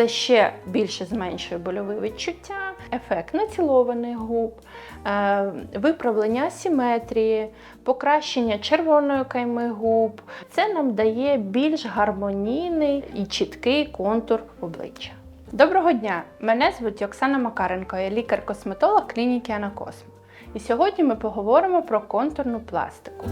Це ще більше зменшує больові відчуття, ефект націлованих губ, е, виправлення асиметрії, покращення червоної кайми губ. Це нам дає більш гармонійний і чіткий контур обличчя. Доброго дня! Мене звуть Оксана Макаренко, я лікар-косметолог клініки Анакосмо. І сьогодні ми поговоримо про контурну пластику.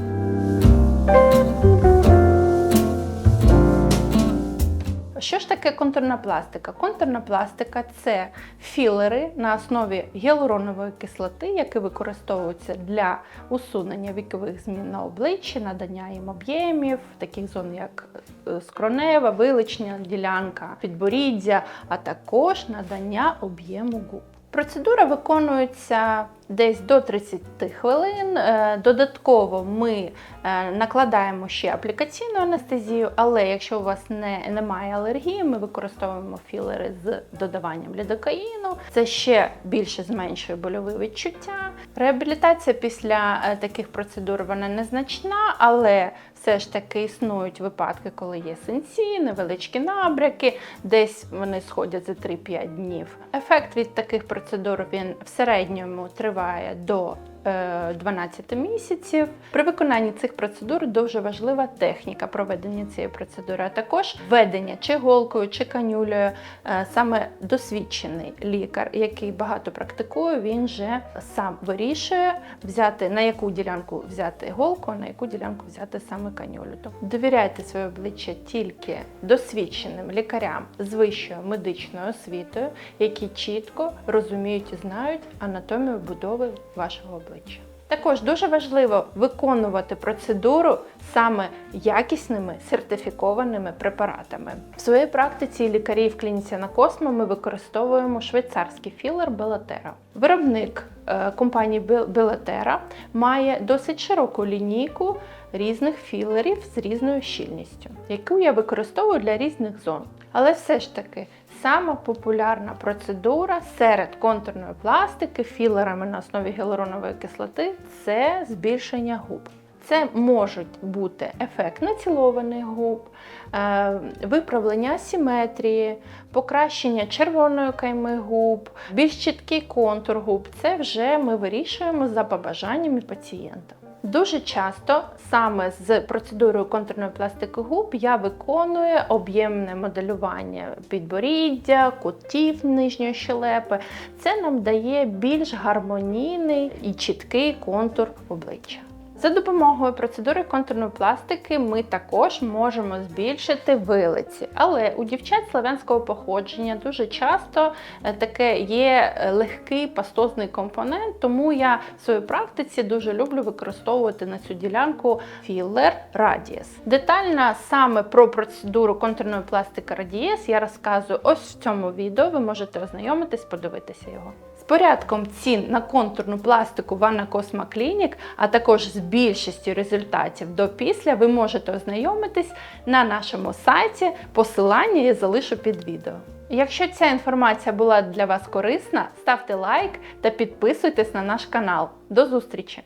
Що ж таке контурна пластика? Контурна пластика це філери на основі гіалуронової кислоти, які використовуються для усунення вікових змін на обличчі, надання їм об'ємів, таких зон, як е, скронева, виличня, ділянка, підборіддя, а також надання об'єму губ. Процедура виконується десь до 30 хвилин. Е, Додатково ми е, накладаємо ще аплікаційну анестезію, але якщо у вас не, немає алергії, ми використовуємо філери з додаванням лідокаїну. Це ще більше зменшує больові відчуття. Реабілітація після е, таких процедур вона незначна, але все ж таки існують випадки, коли є синці, невеличкі набряки, десь вони сходять за 3-5 днів. Ефект від таких процедур він в середньому триває до 12 місяців. При виконанні цих процедур дуже важлива техніка проведення цієї процедури, а також введення чи голкою, чи канюлею. Е, Саме досвідчений лікар, який багато практикує, він же сам вирішує взяти на яку ділянку взяти голку, а на яку ділянку взяти саме канюлю. Тобто довіряйте своє обличчя тільки досвідченим лікарям з вищою медичною освітою, які чітко розуміють і знають анатомію будови вашого обличчя. Також дуже важливо виконувати процедуру саме якісними сертифікованими препаратами. В своїй практиці лікарі в клініці на Космо ми використовуємо швейцарський філер Белатера. Виробник компанії Белатера має досить широку лінійку різних філерів з різною щільністю, яку я використовую для різних зон. Але все ж таки Сама популярна процедура серед контурної пластики філерами на основі гіалуронової кислоти це збільшення губ. Це можуть бути ефект націлованих губ, е, виправлення асиметрії, покращення червоної кайми губ, більш чіткий контур губ. Це вже ми вирішуємо за побажаннями пацієнта. Дуже часто саме з процедурою контурної пластики губ я виконую об'ємне моделювання підборіддя, кутів нижньої щелепи. Це нам дає більш гармонійний і чіткий контур обличчя. За допомогою процедури контурної пластики ми також можемо збільшити вилиці. Але у дівчат славянського походження дуже часто е, таке є е, легкий пастозний компонент, тому я в своїй практиці дуже люблю використовувати на цю ділянку філер Radies. Детально саме про процедуру контурної пластики Radies я розказую ось в цьому відео. Ви можете ознайомитись, подивитися його. Порядком цін на контурну пластику Ванна Косма Клінік, а також з більшістю результатів до після ви можете ознайомитись на нашому сайті. Посилання я залишу під відео. Якщо ця інформація була для вас корисна, ставте лайк та підписуйтесь на наш канал. До зустрічі!